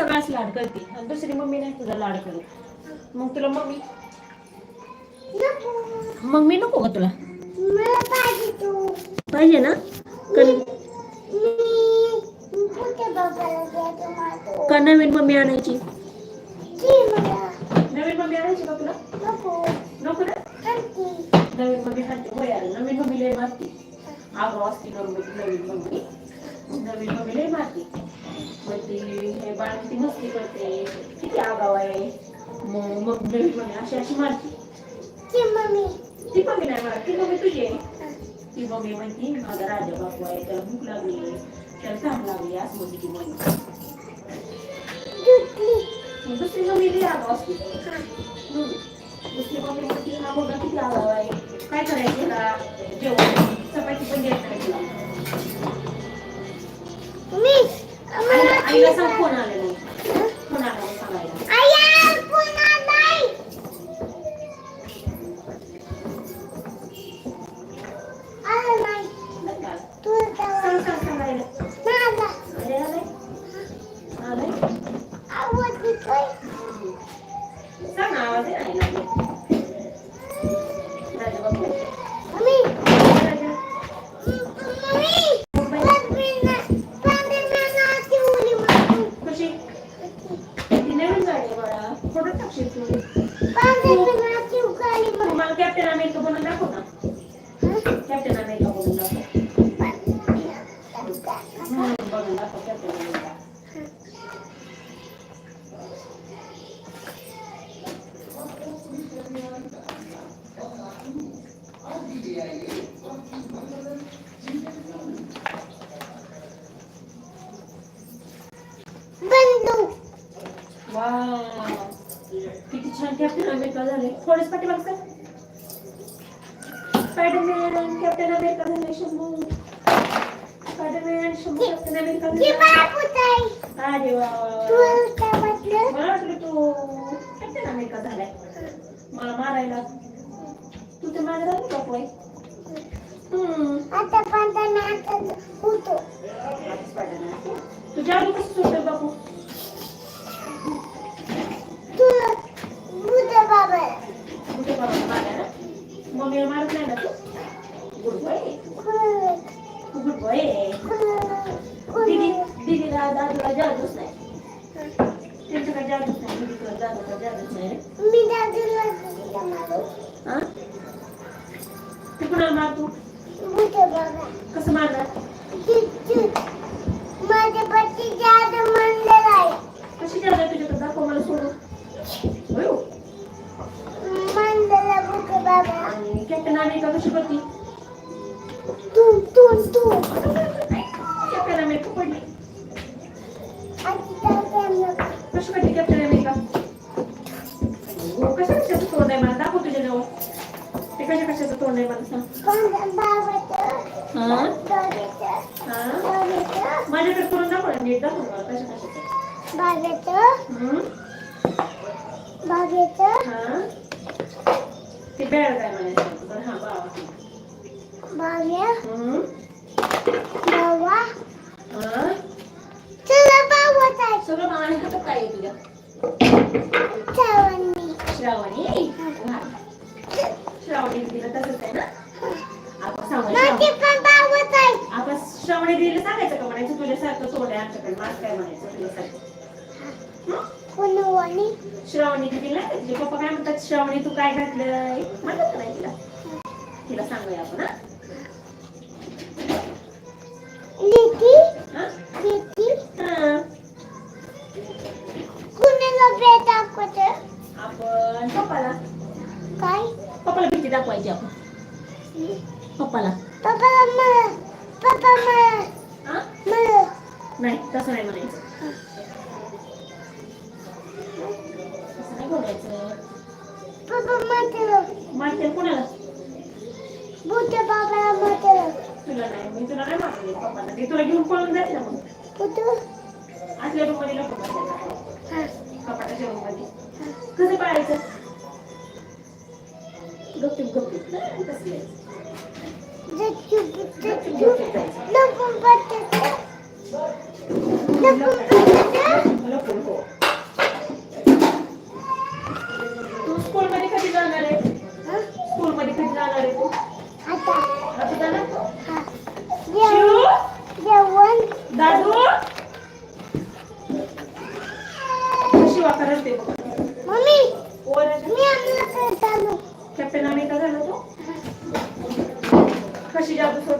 सगळाच लाड करते आणि दुसरी मम्मी नाही तुझा लाड करत मग तुला मम्मी? मम्मी नको का तुला? मला पाहिजे तू पाहिजे ना? कन- मी कुठे बाबाला द्यायचं माझं का नवीन मम्मी आणायची? ती मला नवीन मम्मी आणायची का तुला? नको नको ना? आणखी नवीन मम्मी खाते होय अरे नवीन मम्मी लय मारते. आगाव असते नवीन नवीन मम्मी. नवीन मम्मी लय मारते. मग ती हे बाळ किती मस्ती करते किती आगाव आहे. मग मग नवीन मम्मी अशी अशी मारते. ती मम्मी. ती मम्मी नाही मारत ती मम्मी तुझी आहे. ती मम्मी म्हणते माझा राजा बापू आहे त्याला भूक लागली त्याला काम लागली असं म्हणते ती मम्मी. दुसरी मम्मी लय आगाव असते. दुसरी मम्मी म्हणते हा मुलगा किती आगाव आहे. काय करायचं ह्याला जेवण चपाती पण द्यायची नाही आईला मला आईला सांग फोन आलेला Thank you. छान कॅप्टन अमेरिका झाले. थोडेच पाठीमागचं स्पायडरमॅन कॅप्टन अमेरिका झाले Shambhu. Spiderman Shambhu Captain America की झाले अरे वा. तू मला वाटलं तू कॅप्टन अमेरिका झालाय. मला मारायला. तू झाली बापू आहे हम्म. आता पण होतो. स्पायडरमॅन तू जादू कसं सुटलं बापू? मम्मीला मारत नाही ना तू? Good boy. Good boy. दीदी दीदीला दादूला जादूच नाही. त्यांच्याकडे जादूच नाही. दीदीकडे दादूला जादूच नाही. रे. मी दादूला मारू. हा? तू कुणाला मारतो? कसं मारणार? कॅप्टन अमेरिका कशी करते तू तू तू. कॅप्टन अमेरिका पडली. करते कॅप्टन अमेरिका कशा कशाचं तोंड आहे मला? दाखव तुझ्याजवळ. ते कशा कशाचं तोंड आहे मला सांग. माझ्याकडे करून दाखव नीट दाखव मला कशा कशाचं. बागेचं? बागेचं? ते बॅड काय म्हणायचं बरं हा बाग्या हम्म? हा सगळं मागाने हातात काय आहे तुझ्या श्रावणी हा. श्रावणी दिलं तसंच आहे ना आपण सांगू माझी श्रावणी पण बाबाच आहे आपण श्रावणी दिलं सांगायचं का म्हणायचं तुझ्यासारखं तोंड आहे आमच्याकडे माझं काय म्हणायचं तुझ्यासारखं हं? कुणवाणी श्रावणी दिदीला तुझे पप्पा काय म्हणतात श्रावणी तू काय घातलंय? म्हणतात का नाही तिला? तिला सांगूया आपण हा? हा? हा. आपण पप्पाला. काय? पप्पाला भीती दाखवायची आपण. पप्पाला. पप्पा मला पप्पा हा? मला नाही तसं नाही म्हणायचं. तुला नाही मी तुला नाही मारले पप्पाला ते तुला घेऊन पळून जाईल ना मग आतल्या रूममध्ये नको बसायचं हा. कपाटाच्या रूममध्ये कसं पाळायचं? गपचूप गपचूप. नाही, कसं यायचं? जच्चू गपचूप जच्चू गपचूप जायचं. लपून बसते लपून बसते लपून हो रडते बघ मम्मी पोराच्या मी आपल्याकडे चालू कॅप्टन अमेरिका झाला तो कशी जादू सोडतोय बघ आता तो. आम्ही आता मी चांगला उठतो आता मी आता बघ मी नव्हतं चालू झाला का मोठा वाव. होय, कसा चालत येतोय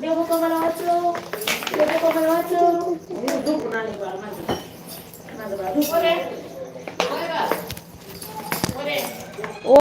देव बाप्पा मला वाचव देव बाप्पा मला वाचव हे झोपून आले बाळ माझं माझं बाळ झोपून ओ